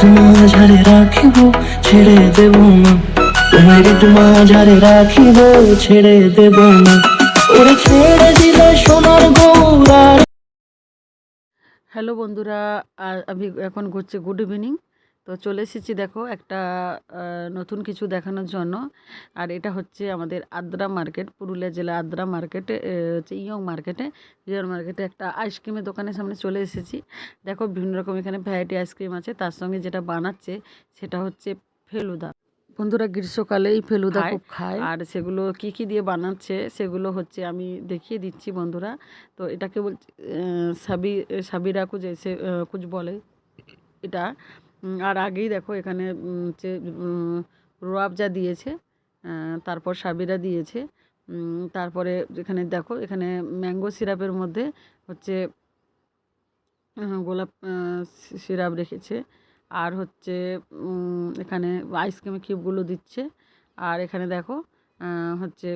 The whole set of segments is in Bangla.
তোমায় মাঝারে রাখিব, ছেড়ে দেব না। তোমায় মাঝারে রাখিব, ছেড়ে দেব না। ওরে ছেড়ে দিলে সোনার হ্যালো বন্ধুরা আমি এখন করছি গুড ইভিনিং। তো চলে এসেছি দেখো একটা নতুন কিছু দেখানোর জন্য। আর এটা হচ্ছে আমাদের আদ্রা মার্কেট পুরুলিয়া জেলা আদ্রা মার্কেটে হচ্ছে ইয়ং মার্কেটে ইয়ং মার্কেটে একটা আইসক্রিমের দোকানের সামনে চলে এসেছি। দেখো বিভিন্ন রকম এখানে ভ্যারাইটি আইসক্রিম আছে তার সঙ্গে যেটা বানাচ্ছে সেটা হচ্ছে ফেলুদা। বন্ধুরা গ্রীষ্মকালে এই ফেলুদা খায়। খুব খায়। আর সেগুলো কি কি দিয়ে বানাচ্ছে সেগুলো হচ্ছে আমি দেখিয়ে দিচ্ছি বন্ধুরা। তো এটাকে বলছে সাবি সাবিরা কুজ এসে কুচ বলে। এটা আর আগেই দেখো এখানে হচ্ছে রোয়াবজা দিয়েছে তারপর সাবিরা দিয়েছে তারপরে এখানে দেখো, এখানে ম্যাঙ্গো সিরাপের মধ্যে হচ্ছে গোলাপ সিরাপ রেখেছে, আর হচ্ছে এখানে আইসক্রিমের কিউবগুলো দিচ্ছে, আর এখানে দেখো হচ্ছে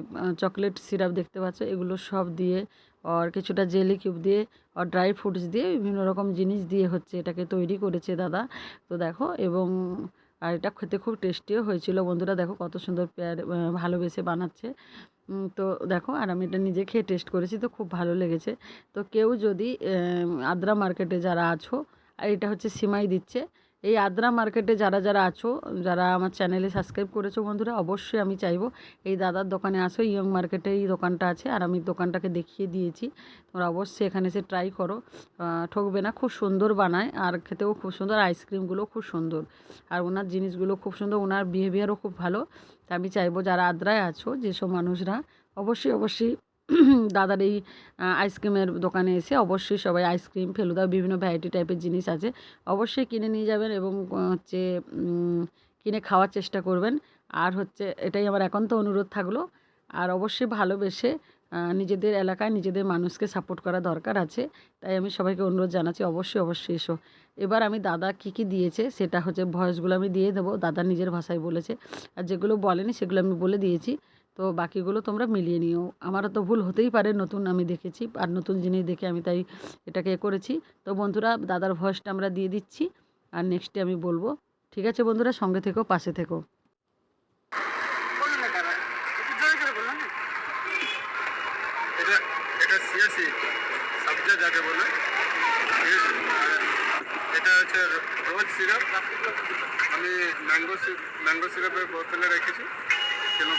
চকলেট সিরাপ দেখতে পাচ্ছ, এগুলো সব দিয়ে আর কিছুটা জেলি কিউব দিয়ে আর ড্রাই ফ্রুটস দিয়ে বিভিন্ন রকম জিনিস দিয়ে হচ্ছে এটাকে তৈরি করেছে দাদা। তো দেখো, এবং আর এটা খেতে খুব টেস্টিও হয়েছিল। বন্ধুরা দেখো কত সুন্দর পেয়ার ভালোবেসে বানাচ্ছে। তো দেখো, আর আমি এটা নিজে খেয়ে টেস্ট করেছি, তো খুব ভালো লেগেছে। তো কেউ যদি আদ্রা মার্কেটে যারা আছো, আর এটা হচ্ছে সিমাই দিচ্ছে। এই আদ্রা মার্কেটে যারা যারা আছো, যারা আমার চ্যানেলে সাবস্ক্রাইব করেছ বন্ধুরা, অবশ্যই আমি চাইব এই দাদার দোকানে আসো ইয়ং মার্কেটে এই দোকানটা আছে আর আমি দোকানটাকে দেখিয়ে দিয়েছি। তোমরা অবশ্যই এখানে এসে ট্রাই করো। ঠকবে না, খুব সুন্দর বানায় আর খেতেও খুব সুন্দর আইসক্রিমগুলো খুব সুন্দর। আর ওনার জিনিসগুলো খুব সুন্দর, ওনার বিহেভিয়ারও খুব ভালো। তা আমি চাইব যারা আদ্রায় আছো, যেসব মানুষরা, অবশ্যই অবশ্যই দাদার এই আইসক্রিমের দোকানে এসে অবশ্যই সবাই আইসক্রিম, ফেলুদা, বিভিন্ন ভ্যারাইটি টাইপের জিনিস আছে। অবশ্যই কিনে নিয়ে যাবেন এবং হচ্ছে কিনে খাওয়ার চেষ্টা করবেন। আর হচ্ছে, এটাই আমার একান্ত অনুরোধ থাকল। আর অবশ্যই ভালোবেসে নিজেদের এলাকায় নিজেদের মানুষকে সাপোর্ট করা দরকার আছে। তাই আমি সবাইকে অনুরোধ জানাচ্ছি, অবশ্যই অবশ্যই এসো। এবার আমি দাদা কী কী দিয়েছে, সেটা হচ্ছে ভয়েসগুলো আমি দিয়ে দেবো। দাদা নিজের ভাষায় বলেছে। আর যেগুলো বলেনি, সেগুলো আমি বলে দিয়েছি। তো বাকিগুলো তোমরা মিলিয়ে নিও। আমারও তো ভুল হতেই পারে নতুন আমি দেখেছি আর নতুন জিনিস দেখে আমি তাই এটাকে করেছি। তো বন্ধুরা, দাদার ভয়েসটা আমরা দিয়ে দিচ্ছি আর নেক্সটে আমি বলব। ঠিক আছে বন্ধুরা, সঙ্গে থেকো, পাশে থেকো। রোজ সিরাপ আমি ম্যাঙ্গো সিরাপের বোতলে রেখেছি।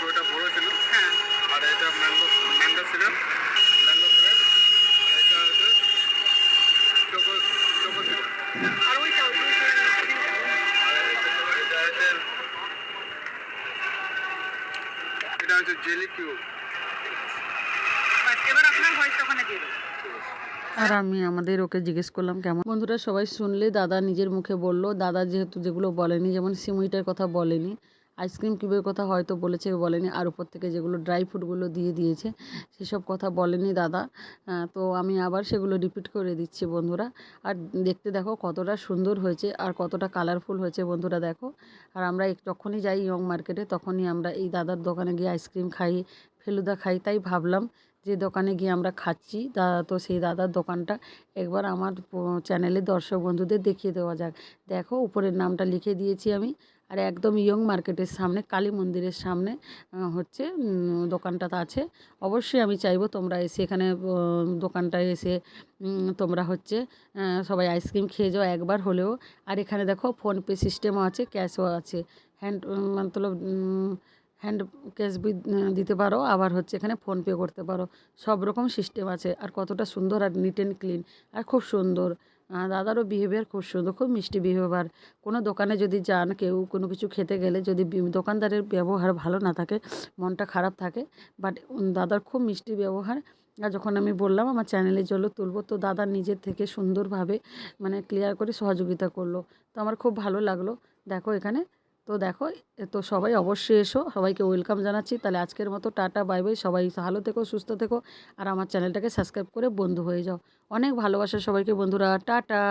ওটা বড়ো ছিল। আর এটা mango mango syrup mango syrup আর এটা হচ্ছে চোকো চোকো সিরাপ আর এটা হচ্ছে এটা হচ্ছে জেলি কিউব। আর আমি আমাদের ওকে জিজ্ঞেস করলাম কেমন? বন্ধুরা সবাই শুনলে দাদা নিজের মুখে বলল। দাদা যেহেতু যেগুলো বলেনি যেমন সিমুইটার কথা বলেনি আইসক্রিম কিউবের কথা হয়তো বলেছে, বলেনি। আর উপর থেকে যেগুলো ড্রাই ফ্রুটগুলো দিয়ে দিয়েছে, সেসব কথা বলেনি দাদা। তো আমি আবার সেগুলো রিপিট করে দিচ্ছি বন্ধুরা। আর দেখতে দেখো কতটা সুন্দর হয়েছে আর কতটা কালারফুল হয়েছে বন্ধুরা দেখো। আর আমরা যখনই যাই ইয়ং মার্কেটে তখনই আমরা এই দাদার দোকানে গিয়ে আইসক্রিম খাই, ফেলুদা খাই, তাই ভাবলাম যে দোকানে গিয়ে আমরা খাচ্ছি। দাদা তো সেই দাদার দোকানটা একবার আমার চ্যানেলে দর্শক বন্ধুদের দেখিয়ে দেওয়া যাক। দেখো উপরের নামটা লিখে দিয়েছি আমি। আর একদম ইয়ং মার্কেটের সামনে, কালী মন্দিরের সামনে হচ্ছে দোকানটাতে আছে। অবশ্যই আমি চাইব তোমরা এসে এখানে দোকানটায় এসে তোমরা হচ্ছে সবাই আইসক্রিম খেয়ে যাও একবার হলেও। আর এখানে দেখো ফোনপে সিস্টেমও আছে, ক্যাশও আছে। হ্যান্ড মতলব হ্যান্ড ক্যাশ দিতে পারো, আবার হচ্ছে এখানে ফোনপে করতে পারো। সব রকম সিস্টেম আছে। আর কতটা সুন্দর আর নিট অ্যান্ড ক্লিন। আর খুব সুন্দর। দাদারও বিহেভিয়ার খুব সুন্দর খুব মিষ্টি বিহেভিয়ার কোনো দোকানে যদি যান, কেউ কোনো কিছু খেতে গেলে যদি দোকানদারের ব্যবহার ভালো না থাকে, মনটা খারাপ থাকে বাট দাদার খুব মিষ্টি ব্যবহার। আর যখন আমি বললাম, আমার চ্যানেলের জন্য তুলবো, তো দাদা নিজের থেকে সুন্দরভাবে মানে ক্লিয়ার করে সহযোগিতা করল। তো আমার খুব ভালো লাগল। দেখো এখানে তো দেখো তো সবাই অবশ্যই এসো, সবাইকে ওয়েলকাম জানাচ্ছি। তাহলে আজকের মতো টাটা, বাই বাই, সবাই ভালো থেকো, সুস্থ থেকো, আর আমার চ্যানেলটাকে সাবস্ক্রাইব করে বন্ধু হয়ে যাও। অনেক ভালোবাসা সবাইকে বন্ধুরা, টাটা।